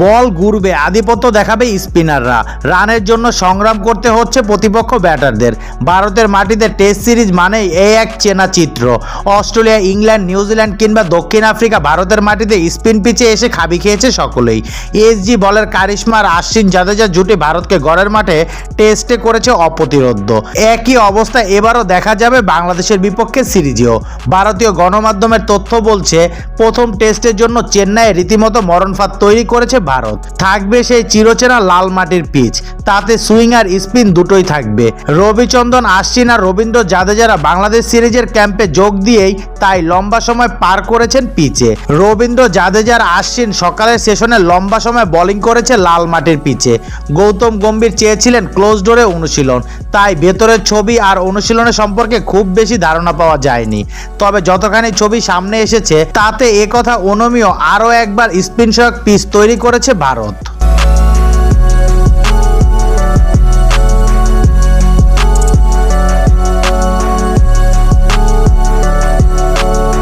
বল ঘুরবে, আধিপত্য দেখাবে স্পিনাররা। রানের জন্য সংগ্রাম করতে হচ্ছে প্রতিপক্ষ ব্যাটারদের। ভারতের মাটিতে টেস্ট সিরিজ মানেই এই এক চেনা চিত্র। অস্ট্রেলিয়া, ইংল্যান্ড, নিউজিল্যান্ড কিংবা দক্ষিণ আফ্রিকা ভারতের মাটিতে স্পিন পিচে এসে খাবি খেয়েছে সকলেই। এসজি বলের কারিশমার আশ্বিন জাদেজা জুটি ভারতকে গড়ের মাঠে টেস্টে করেছে অপ্রতিরোধ্য। একই অবস্থা এবারও দেখা যাবে বাংলাদেশের বিপক্ষে সিরিজেও। ভারতীয় গণমাধ্যমের তথ্য বলছে, প্রথম টেস্টের জন্য চেন্নাইয়ে রীতিমতো মরণফাত তৈরি করেছে ভারত। থাকবে সেই চিরচেনা লাল মাটির পিচ। তাতে সুইং আর স্পিন দুটোই থাকবে। রবিচন্দন, আশ্বিন আর রবীন্দ্র জাদেজারা বাংলাদেশ সিরিজের ক্যাম্পে যোগ দিয়েই তাই লম্বা সময় পার করেছেন পিচে। রবীন্দ্র জাদেজার আশ্বিন সকালের সেশনে লম্বা সময় বোলিং করেছে লাল মাটির পিচে। গৌতম গম্ভীর চেয়েছিলেন ক্লোজ ডোরে অনুশীলন। তাই ভেতরের ছবি আর অনুশীলনের সম্পর্কে খুব বেশি ধারণা পাওয়া যায়নি। তবে যতখানি ছবি সামনে এসেছে, তাতে একথা অনমীয়। আরও একবার স্পিন সহায়ক পিচ তৈরি করেছে ভারত।